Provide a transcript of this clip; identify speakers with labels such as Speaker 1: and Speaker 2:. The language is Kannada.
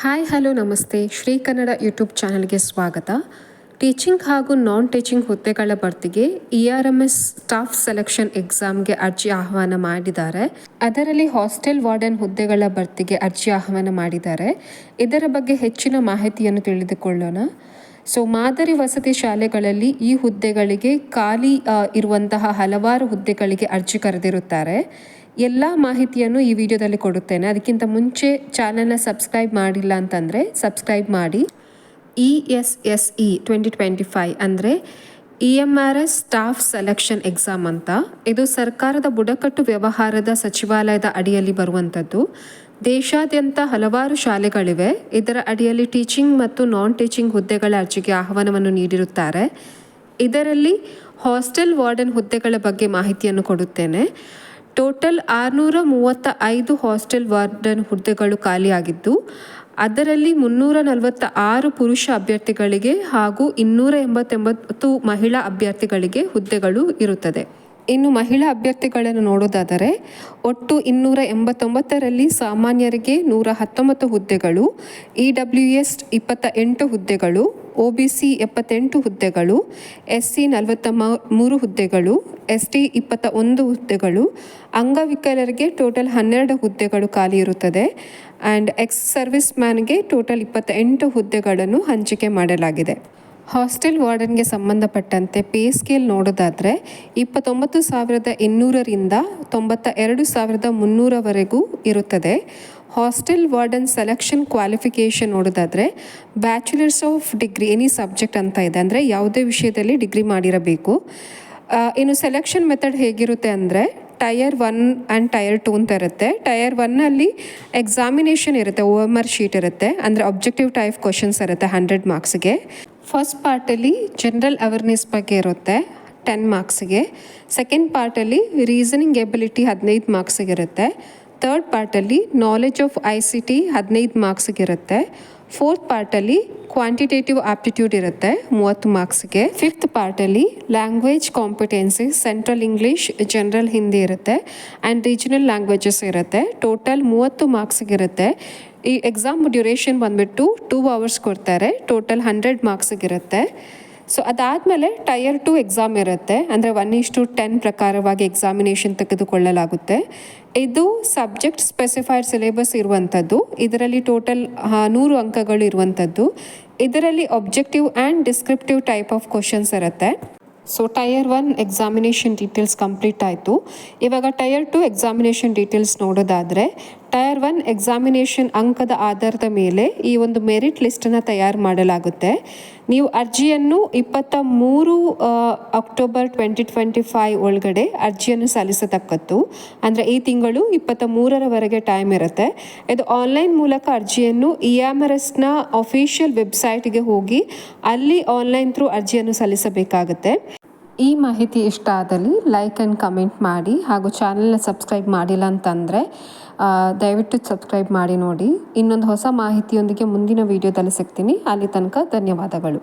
Speaker 1: ಹಾಯ್, ಹಲೋ, ನಮಸ್ತೆ. ಶ್ರೀ ಕನ್ನಡ ಯೂಟ್ಯೂಬ್ ಚಾನಲ್ಗೆ ಸ್ವಾಗತ. ಟೀಚಿಂಗ್ ಹಾಗೂ ನಾನ್ ಟೀಚಿಂಗ್ ಹುದ್ದೆಗಳ ಭರ್ತಿಗೆ E R M S staff selection ಎಕ್ಸಾಮ್ಗೆ ಅರ್ಜಿ ಆಹ್ವಾನ ಮಾಡಿದ್ದಾರೆ. ಅದರಲ್ಲಿ ಹಾಸ್ಟೆಲ್ ವಾರ್ಡನ್ ಹುದ್ದೆಗಳ ಭರ್ತಿಗೆ ಅರ್ಜಿ ಆಹ್ವಾನ ಮಾಡಿದ್ದಾರೆ. ಇದರ ಬಗ್ಗೆ ಹೆಚ್ಚಿನ ಮಾಹಿತಿಯನ್ನು ತಿಳಿದುಕೊಳ್ಳೋಣ. ಸೊ, ಮಾದರಿ ವಸತಿ ಶಾಲೆಗಳಲ್ಲಿ ಈ ಹುದ್ದೆಗಳಿಗೆ ಖಾಲಿ ಇರುವಂತಹ ಹಲವಾರು ಹುದ್ದೆಗಳಿಗೆ ಅರ್ಜಿ ಕರೆದಿರುತ್ತಾರೆ. ಎಲ್ಲ ಮಾಹಿತಿಯನ್ನು ಈ ವಿಡಿಯೋದಲ್ಲಿ ಕೊಡುತ್ತೇನೆ. ಅದಕ್ಕಿಂತ ಮುಂಚೆ ಚಾನಲ್ನ ಸಬ್ಸ್ಕ್ರೈಬ್ ಮಾಡಿಲ್ಲ ಅಂತಂದರೆ ಸಬ್ಸ್ಕ್ರೈಬ್ ಮಾಡಿ. E S S E twenty twenty five ಅಂದರೆ E M R S staff selection exam ಅಂತ. ಇದು ಸರ್ಕಾರದ ಬುಡಕಟ್ಟು ವ್ಯವಹಾರದ ಸಚಿವಾಲಯದ ಅಡಿಯಲ್ಲಿ ಬರುವಂಥದ್ದು. ದೇಶಾದ್ಯಂತ ಹಲವಾರು ಶಾಲೆಗಳಿವೆ. ಇದರ ಅಡಿಯಲ್ಲಿ ಟೀಚಿಂಗ್ ಮತ್ತು ನಾನ್ ಟೀಚಿಂಗ್ ಹುದ್ದೆಗಳ ಅರ್ಜಿಗೆ ಆಹ್ವಾನವನ್ನು ನೀಡಿರುತ್ತಾರೆ. ಇದರಲ್ಲಿ ಹಾಸ್ಟೆಲ್ ವಾರ್ಡನ್ ಹುದ್ದೆಗಳ ಬಗ್ಗೆ ಮಾಹಿತಿಯನ್ನು ಕೊಡುತ್ತೇನೆ. ಟೋಟಲ್ ಆರುನೂರ ಮೂವತ್ತ ಐದು ಹಾಸ್ಟೆಲ್ ವಾರ್ಡನ್ ಹುದ್ದೆಗಳು ಖಾಲಿಯಾಗಿದ್ದು, ಅದರಲ್ಲಿ ಮುನ್ನೂರ ನಲವತ್ತ ಆರು ಪುರುಷ ಅಭ್ಯರ್ಥಿಗಳಿಗೆ ಹಾಗೂ ಇನ್ನೂರ ಎಂಬತ್ತೊಂಬತ್ತು ಮಹಿಳಾ ಅಭ್ಯರ್ಥಿಗಳಿಗೆ ಹುದ್ದೆಗಳು ಇರುತ್ತದೆ. ಇನ್ನು ಮಹಿಳಾ ಅಭ್ಯರ್ಥಿಗಳನ್ನು ನೋಡೋದಾದರೆ, ಒಟ್ಟು ಇನ್ನೂರ ಎಂಬತ್ತೊಂಬತ್ತರಲ್ಲಿ ಸಾಮಾನ್ಯರಿಗೆ ನೂರ ಹತ್ತೊಂಬತ್ತು ಹುದ್ದೆಗಳು ಇ ಡಬ್ಲ್ಯೂ ಎಸ್ ಇಪ್ಪತ್ತ ಎಂಟು ಹುದ್ದೆಗಳು ಒ ಬಿ ಸಿ ಎಪ್ಪತ್ತೆಂಟು ಹುದ್ದೆಗಳು, ಎಸ್ ಸಿ ನಲವತ್ತ ಮೂರು ಹುದ್ದೆಗಳು, ಎಸ್ ಟಿ ಇಪ್ಪತ್ತ ಒಂದು ಹುದ್ದೆಗಳು, ಅಂಗವಿಕಲರಿಗೆ ಟೋಟಲ್ ಹನ್ನೆರಡು ಹುದ್ದೆಗಳು ಖಾಲಿ ಇರುತ್ತದೆ. ಆ್ಯಂಡ್ ಎಕ್ಸ್ ಸರ್ವಿಸ್ ಮ್ಯಾನ್ಗೆ ಟೋಟಲ್ ಇಪ್ಪತ್ತ ಎಂಟು ಹುದ್ದೆಗಳನ್ನು ಹಂಚಿಕೆ ಮಾಡಲಾಗಿದೆ. ಹಾಸ್ಟೆಲ್ ವಾರ್ಡನ್ಗೆ ಸಂಬಂಧಪಟ್ಟಂತೆ ಪೇ ಸ್ಕೇಲ್ ನೋಡೋದಾದರೆ, ಇಪ್ಪತ್ತೊಂಬತ್ತು ಸಾವಿರದ ಇನ್ನೂರರಿಂದ ತೊಂಬತ್ತ ಎರಡು ಸಾವಿರದ ಮುನ್ನೂರವರೆಗೂ ಇರುತ್ತದೆ. ಹಾಸ್ಟೆಲ್ ವಾರ್ಡನ್ ಸೆಲೆಕ್ಷನ್ ಕ್ವಾಲಿಫಿಕೇಷನ್ ನೋಡೋದಾದರೆ bachelors of degree, any subject ಅಂತ ಇದೆ. ಅಂದರೆ ಯಾವುದೇ ವಿಷಯದಲ್ಲಿ ಡಿಗ್ರಿ ಮಾಡಿರಬೇಕು. ಇನ್ನು ಸೆಲೆಕ್ಷನ್ ಮೆಥಡ್ ಹೇಗಿರುತ್ತೆ ಅಂದರೆ tier one and tier two ಅಂತ ಇರುತ್ತೆ. ಟಯರ್ ಒನ್ನಲ್ಲಿ ಎಕ್ಸಾಮಿನೇಷನ್ ಇರುತ್ತೆ ಓ ಎಂ ಆರ್ ಶೀಟ್ ಇರುತ್ತೆ. ಅಂದರೆ ಅಬ್ಜೆಕ್ಟಿವ್ ಟೈಪ್ ಕ್ವಶನ್ಸ್ ಇರುತ್ತೆ ಹಂಡ್ರೆಡ್ ಮಾರ್ಕ್ಸ್ಗೆ. ಫಸ್ಟ್ ಪಾರ್ಟಲ್ಲಿ ಜನರಲ್ ಅವೇರ್ನೆಸ್ ಬಗ್ಗೆ ಇರುತ್ತೆ, ಟೆನ್ ಮಾರ್ಕ್ಸ್ಗೆ. ಸೆಕೆಂಡ್ ಪಾರ್ಟಲ್ಲಿ ರೀಸನಿಂಗ್ ಎಬಿಲಿಟಿ ಹದಿನೈದು ಮಾರ್ಕ್ಸಿಗೆ ಇರುತ್ತೆ. Third ಪಾರ್ಟಲ್ಲಿ knowledge of I C T ಹದಿನೈದು ಮಾರ್ಕ್ಸ್ಗಿರುತ್ತೆ ಫೋರ್ತ್ ಪಾರ್ಟಲ್ಲಿ ಕ್ವಾಂಟಿಟೇಟಿವ್ ಆಪ್ಟಿಟ್ಯೂಡ್ ಇರುತ್ತೆ, ಮೂವತ್ತು ಮಾರ್ಕ್ಸ್ಗೆ fifth ಪಾರ್ಟಲ್ಲಿ language competency central English general Hindi ಇರುತ್ತೆ. ಆ್ಯಂಡ್ ರೀಜನಲ್ ಲ್ಯಾಂಗ್ವೇಜಸ್ ಇರುತ್ತೆ. ಟೋಟಲ್ ಮೂವತ್ತು ಮಾರ್ಕ್ಸ್ಗೆ ಇರುತ್ತೆ. ಈ ಎಕ್ಸಾಮ್ ಡ್ಯೂರೇಷನ್ ಬಂದುಬಿಟ್ಟು ಟೂ ಅವರ್ಸ್ ಕೊಡ್ತಾರೆ. ಟೋಟಲ್ ಹಂಡ್ರೆಡ್ ಮಾರ್ಕ್ಸಿಗೆ ಇರುತ್ತೆ. ಸೊ ಅದಾದಮೇಲೆ ಟಯರ್ ಟು ಎಕ್ಸಾಮ್ ಇರುತ್ತೆ. ಅಂದರೆ ಒನ್ ಈಸ್ ಟು ಟೆನ್ ಪ್ರಕಾರವಾಗಿ ಎಕ್ಸಾಮಿನೇಷನ್ ತೆಗೆದುಕೊಳ್ಳಲಾಗುತ್ತೆ. ಇದು ಸಬ್ಜೆಕ್ಟ್ ಸ್ಪೆಸಿಫೈಡ್ ಸಿಲೆಬಸ್ ಇರುವಂಥದ್ದು. ಇದರಲ್ಲಿ ಟೋಟಲ್ ನೂರು ಅಂಕಗಳು ಇರುವಂಥದ್ದು. ಇದರಲ್ಲಿ objective and descriptive type of questions ಇರುತ್ತೆ. So tier one examination details complete ಆಯಿತು. ಇವಾಗ ಟಯರ್ ಟು ಎಕ್ಸಾಮಿನೇಷನ್ ಡೀಟೇಲ್ಸ್ ನೋಡೋದಾದರೆ ಟಯರ್ ಒನ್ ಎಕ್ಸಾಮಿನೇಷನ್ ಅಂಕದ ಆಧಾರದ ಮೇಲೆ ಈ ಒಂದು ಮೆರಿಟ್ ಲಿಸ್ಟನ್ನು ತಯಾರು ಮಾಡಲಾಗುತ್ತೆ. ನೀವು ಅರ್ಜಿಯನ್ನು ಇಪ್ಪತ್ತ ಮೂರು ಅಕ್ಟೋಬರ್ ಟ್ವೆಂಟಿ ಟ್ವೆಂಟಿ ಫೈವ್ ಒಳಗಡೆ ಅರ್ಜಿಯನ್ನು ಸಲ್ಲಿಸತಕ್ಕದ್ದು. ಅಂದರೆ ಈ ತಿಂಗಳು ಇಪ್ಪತ್ತ ಮೂರರವರೆಗೆ ಟೈಮ್ ಇರುತ್ತೆ. ಇದು ಆನ್ಲೈನ್ ಮೂಲಕ ಅರ್ಜಿಯನ್ನು ಇ ಎಂ ಆರ್ ಎಸ್ನ ಅಫಿಷಿಯಲ್ ವೆಬ್ಸೈಟ್ಗೆ ಹೋಗಿ ಅಲ್ಲಿ ಆನ್ಲೈನ್ ಥ್ರೂ ಅರ್ಜಿಯನ್ನು ಸಲ್ಲಿಸಬೇಕಾಗುತ್ತೆ. ಈ ಮಾಹಿತಿ ಇಷ್ಟ ಆದಲ್ಲಿ ಲೈಕ್ ಆ್ಯಂಡ್ ಕಮೆಂಟ್ ಮಾಡಿ ಹಾಗೂ ಚಾನಲ್ನ ಸಬ್ಸ್ಕ್ರೈಬ್ ಮಾಡಿಲ್ಲ ಅಂತಂದರೆ ದಯವಿಟ್ಟು ಸಬ್ಸ್ಕ್ರೈಬ್ ಮಾಡಿ ನೋಡಿ. ಇನ್ನೊಂದು ಹೊಸ ಮಾಹಿತಿಯೊಂದಿಗೆ ಮುಂದಿನ ವೀಡಿಯೋದಲ್ಲಿ ಸಿಗ್ತೀನಿ. ಅಲ್ಲಿ ತನಕ ಧನ್ಯವಾದಗಳು.